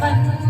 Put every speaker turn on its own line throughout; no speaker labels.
分。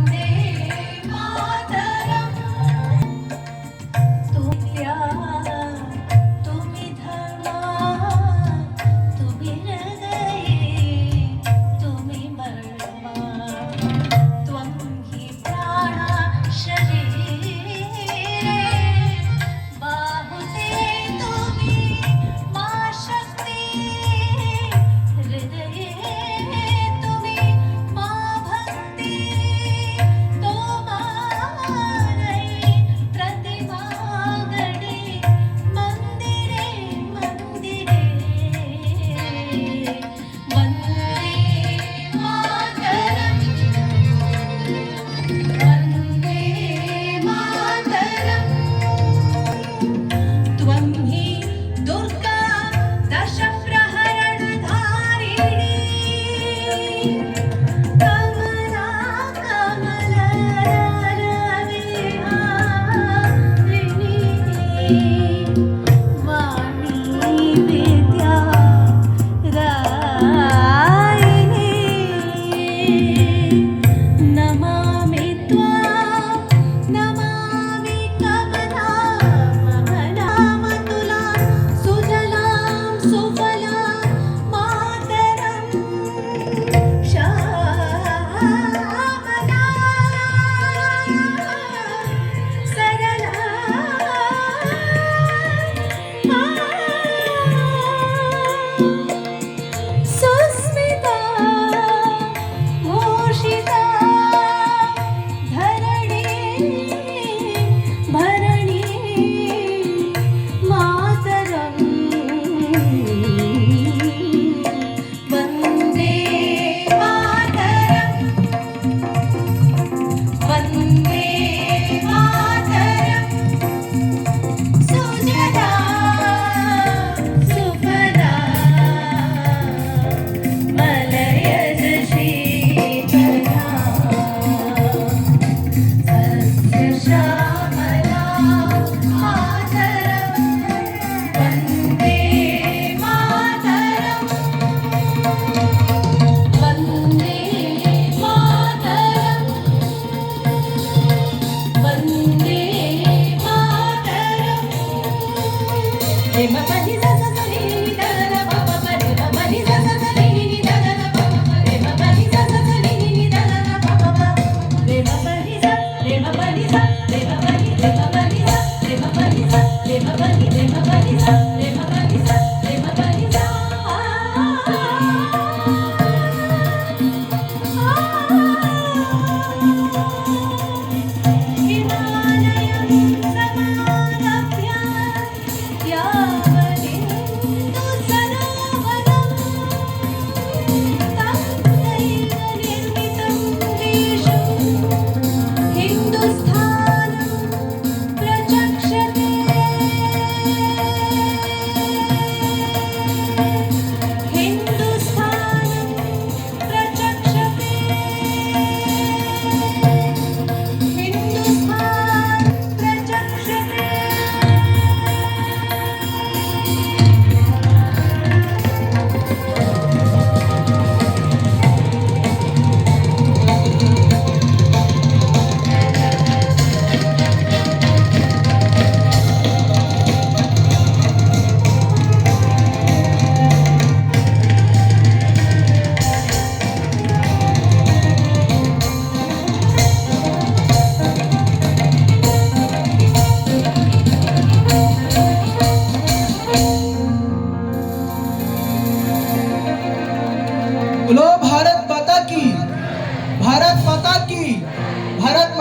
yeah.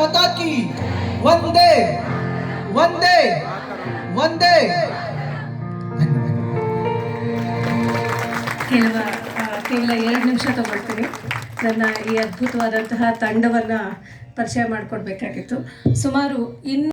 ಮಾತಾ ಒಂದೇ ಒಂದೇ ಒಂದೇ.
ಕೇವಲ ಕೇವಲ ಎರಡು ನಿಮಿಷ ತಗೊಳ್ತೀನಿ. ನನ್ನ ಈ ಅದ್ಭುತವಾದಂತಹ ತಂಡವನ್ನು ಪರಿಚಯ ಮಾಡಿಕೊಡ್ಬೇಕಾಗಿತ್ತು. ಸುಮಾರು ಇನ್ನೂ